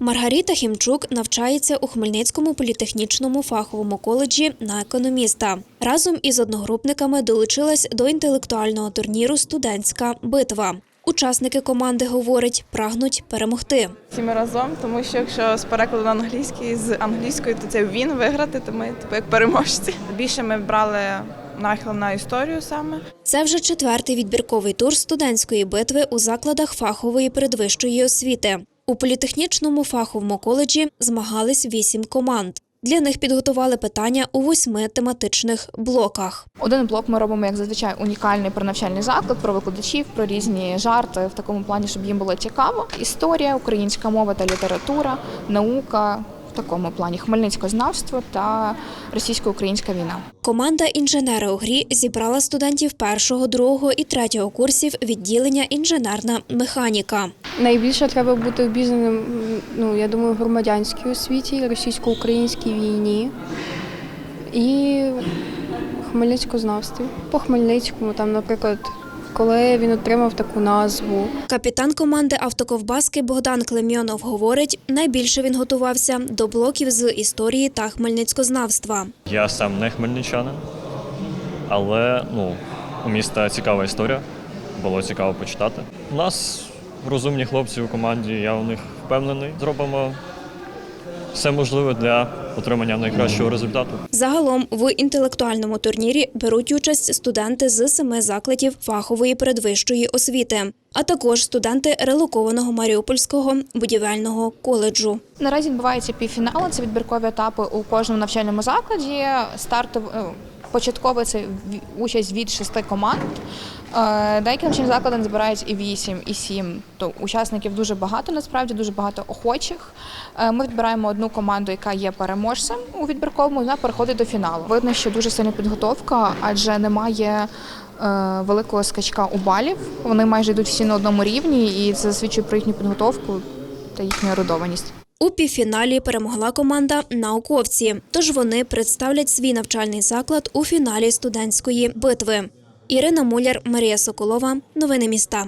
Маргарита Хімчук навчається у Хмельницькому політехнічному фаховому коледжі на економіста. Разом із одногрупниками долучилась до інтелектуального турніру Студентська битва. Учасники команди говорять, прагнуть перемогти. Всі ми разом, тому що якщо з перекладу на англійський з англійської, то це він виграти, то ми типу як переможці. Більше ми брали нахил на історію саме. Це вже четвертий відбірковий тур студентської битви у закладах фахової передвищої освіти. У політехнічному фаховому коледжі змагались вісім команд. Для них підготували питання у восьми тематичних блоках. Один блок ми робимо як зазвичай унікальний про навчальний заклад, про викладачів, про різні жарти в такому плані, щоб їм було цікаво. Історія, українська мова та література, наука такому плані хмельницькознавство та російсько-українська війна. Команда інженери у грі зібрала студентів першого, другого і третього курсів відділення інженерна механіка. Найбільше треба бути обізнаним, ну я думаю, громадянській освіті, російсько-українській війні і хмельницькознавстві. По Хмельницькому, там, наприклад, коли він отримав таку назву. Капітан команди автоковбаски Богдан Клемйонов говорить, найбільше він готувався до блоків з історії та хмельницькознавства. Я сам не хмельничанин, але ну, у міста цікава історія. Було цікаво почитати. У нас розумні хлопці у команді, я у них впевнений. Зробимо все можливе для отримання найкращого результату. Загалом в інтелектуальному турнірі беруть участь студенти з семи закладів фахової передвищої освіти, а також студенти релокованого Маріупольського будівельного коледжу. Наразі відбуваються півфінали. Це відбіркові етапи у кожному навчальному закладі. Стартов початковий це участь від шести команд. Е, Деякі навчальні заклади збирають і вісім, і сім. То учасників дуже багато, насправді дуже багато охочих. Е, Ми відбираємо одну команду, яка є переможцем у відбірковому, вона переходить до фіналу. Видно, що дуже сильна підготовка, адже немає. е, Великого скачка у балів. Вони майже йдуть всі на одному рівні, і це засвідчує про їхню підготовку та їхню ерудованість. У півфіналі перемогла команда науковці, тож вони представлять свій навчальний заклад у фіналі студентської битви. Ірина Муляр, Марія Соколова. Новини міста.